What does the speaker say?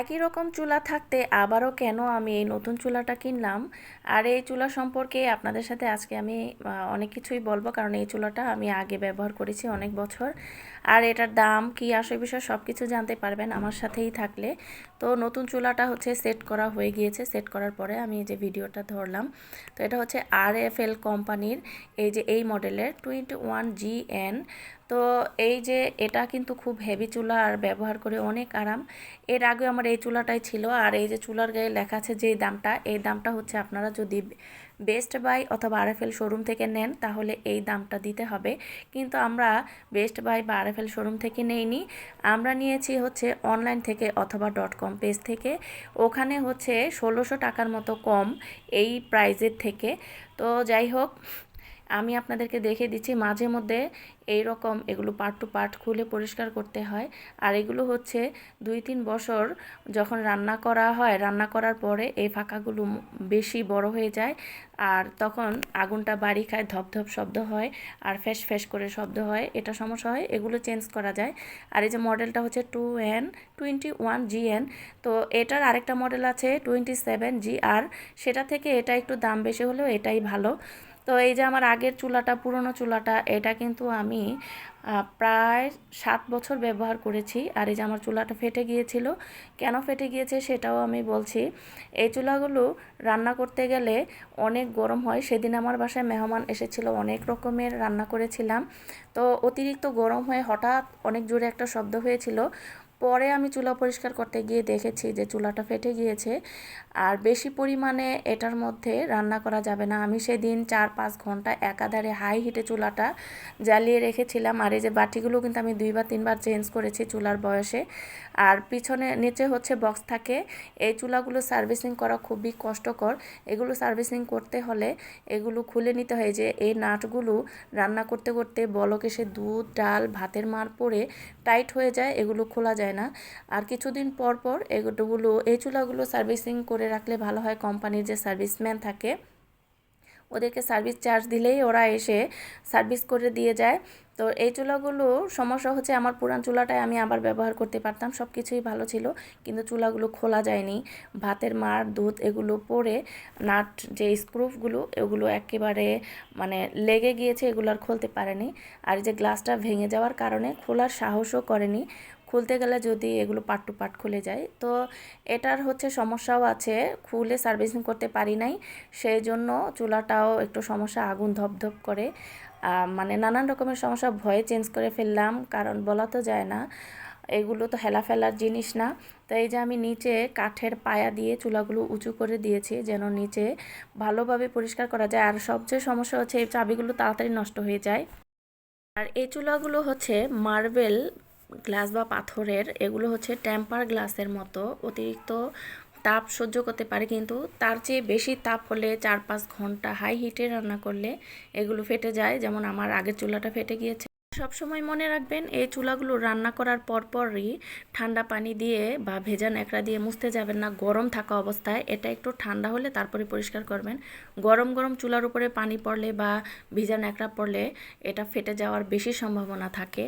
একই রকম চুলা থাকতে আবারও কেন আমি এই নতুন চুলাটা কিনলাম? আর এই চুলা সম্পর্কে আপনাদের সাথে আজকে আমি অনেক কিছুই বলব কারণ এই চুলাটা আমি আগে ব্যবহার করেছি অনেক বছর। আর এটার দাম, কি আসে বিষয় সব কিছু জানতে পারবেন আমার সাথেই থাকলে। তো নতুন চুলাটা হচ্ছে সেট করা হয়ে গিয়েছে। সেট করার পরে আমি এই যে ভিডিওটা ধরলাম, তো এটা হচ্ছে আর এফ এল কোম্পানির এই যে এই মডেলের টোয়েন্টি ওয়ান জি এন। তো এই যে এটা কিন্তু খুব হেভি চুলা আর ব্যবহার করে অনেক আরাম। এর আগে আমার এই চুলাটাই ছিল আর এই যে চুলার গায়ে লেখা আছে যে দামটা, এই দামটা হচ্ছে আপনারা যদি বেস্ট বাই অথবা আরএফএল শোরুম থেকে নেন তাহলে এই দামটা দিতে হবে। কিন্তু আমরা বেস্ট বাই বা আরএফএল শোরুম থেকে নেইনি। আমরা নিয়েছি হচ্ছে অনলাইন থেকে অথবা ডট কম পেজ থেকে। ওখানে হচ্ছে ষোলোশো টাকার মতো কম এই প্রাইজের থেকে। তো যাই হোক আমি আপনাদেরকে দেখে দিচ্ছি, মাঝে মধ্যে এই রকম এগুলো পার্ট টু পার্ট খুলে পরিষ্কার করতে হয়। আর এগুলো হচ্ছে দুই তিন বছর যখন রান্না করা হয়, রান্না করার পরে এই ফাঁকাগুলো বেশি বড় হয়ে যায় আর তখন আগুনটা বাড়ি খায়, ধপধপ শব্দ হয় আর ফ্যাস ফ্যাস করে শব্দ হয়। এটা সমস্যা হয়, এগুলো চেঞ্জ করা যায়। আর এই যে মডেলটা হচ্ছে two N twenty one G N তো এটার আরেকটা মডেল আছে টোয়েন্টি সেভেন জি আর সেটা থেকে এটা একটু দাম বেশি হলেও এটাই ভালো। তো এই যে আমার আগের চুলাটা, পুরনো চুলাটা, এটা কিন্তু আমি প্রায় সাত বছর ব্যবহার করেছি। আর এই যে আমার চুলাটা ফেটে গিয়েছিল, কেন ফেটে গিয়েছে সেটাও আমি বলছি। এই চুলাগুলো রান্না করতে গেলে অনেক গরম হয়। সেদিন আমার বাসায় মেহমান এসেছিল, অনেক রকমের রান্না করেছিলাম। তো অতিরিক্ত গরম হয়ে হঠাৎ অনেক জোরে একটা শব্দ হয়েছিল। পরে আমি চুলা পরিষ্কার করতে গিয়ে দেখেছি যে চুলাটা ফেটে গিয়েছে আর বেশি পরিমাণে এটার মধ্যে রান্না করা যাবে না। আমি সেদিন চার পাঁচ ঘণ্টা একাধারে হাই হিটে চুলাটা জ্বালিয়ে রেখেছিলাম আর এই যে বাটিগুলো কিন্তু আমি দুইবার তিনবার চেঞ্জ করেছি চুলার বয়সে। আর পিছনে নিচে হচ্ছে বক্স থাকে। এই চুলাগুলো সার্ভিসিং করা খুবই কষ্টকর। এগুলো সার্ভিসিং করতে হলে এগুলো খুলে নিতে হয় যে এই নাটগুলো রান্না করতে করতে বলক এসে দুধ, ডাল, ভাতের মার পরে টাইট হয়ে যায়, এগুলো খোলা যায় না। আর কিছুদিন পর পর এগুলো, এই চুলাগুলো সার্ভিসিং করে রাখলে ভালো হয় কোম্পানির যে সার্ভিসম্যান থাকে। ওদেরকে সার্ভিস চার্জ দিলেই ওরা এসে সার্ভিস করে দিয়ে যায়। তো এই চুলাগুলো, সমস্যা হচ্ছে আমার পুরান চুলাটায় আমি আবার ব্যবহার করতে পারতাম সব কিছুই ভালো ছিল। কিন্তু চুলাগুলো খোলা যায়নি। ভাতের মার, দুধ এগুলো পরে নাট যে স্ক্রুপগুলো এগুলো একেবারে মানে লেগে গিয়েছে, এগুলো আর খুলতে পারেনি। আর যে গ্লাসটা ভেঙে যাওয়ার কারণে খোলার সাহসও করেনি। খুলতে গেলে যদি এগুলো পার্ট টু পার্ট খুলে যায়। তো এটার হচ্ছে সমস্যাও আছে, খুলে সার্ভিসিং করতে পারি নাই সেই জন্য চুলাটাও একটু সমস্যা, আগুন ধপধপ করে। মানে নানান রকমের সমস্যা, ভয়ে চেঞ্জ করে ফেললাম, কারণ বলা তো যায় না, এগুলো তো হেলা ফেলার জিনিস না। তো এই যে আমি নিচে কাঠের পায়া দিয়ে চুলাগুলো উঁচু করে দিয়েছি, যেন নিচে ভালোভাবে পরিষ্কার করা যায়। আর সবচেয়ে সমস্যা হচ্ছে, এই চাবিগুলো তাড়াতাড়ি নষ্ট হয়ে যায়। আর এই চুলাগুলো হচ্ছে মার্বেল গ্লাস বা পাথরের, এগুলো হচ্ছে টেম্পার গ্লাসের মতো। অতিরিক্ত তাপ সহ্য করতে পারে, কিন্তু তার চেয়ে বেশি তাপ হলে চার পাঁচ ঘণ্টা হাই হিটে রান্না করলে এগুলো ফেটে যায়। যেমন আমার আগের চুলাটা ফেটে গিয়েছে। সবসময় মনে রাখবেন, এই চুলাগুলো রান্না করার পরপরই ঠান্ডা পানি দিয়ে বা ভেজা ন্যাকড়া দিয়ে মুছতে যাবেন না। গরম থাকা অবস্থায় এটা একটু ঠান্ডা হলে তারপরে পরিষ্কার করবেন। গরম গরম চুলার উপরে পানি পড়লে বা ভিজা ন্যাকড়া পড়লে এটা ফেটে যাওয়ার বেশি সম্ভাবনা থাকে।